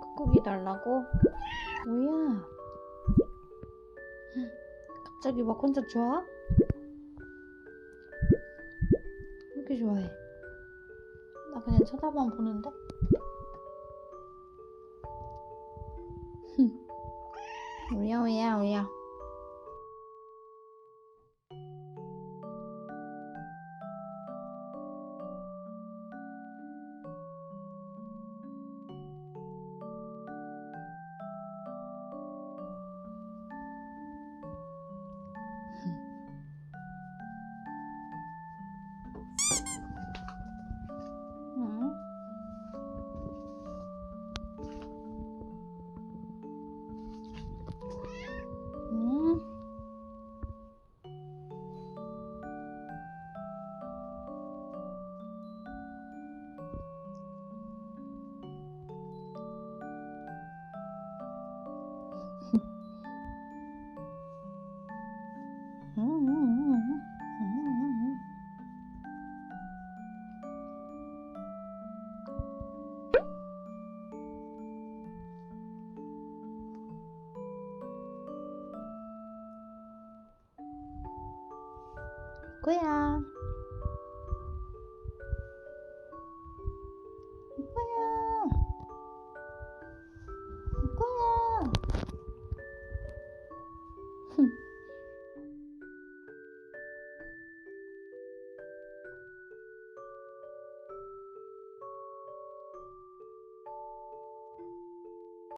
꾹꾹이 달라고? 뭐야? 갑자기 막 혼자 좋아? 왜 이렇게 좋아해? 나 그냥 쳐다만 보는데? 우야 우야 우야 贵啊。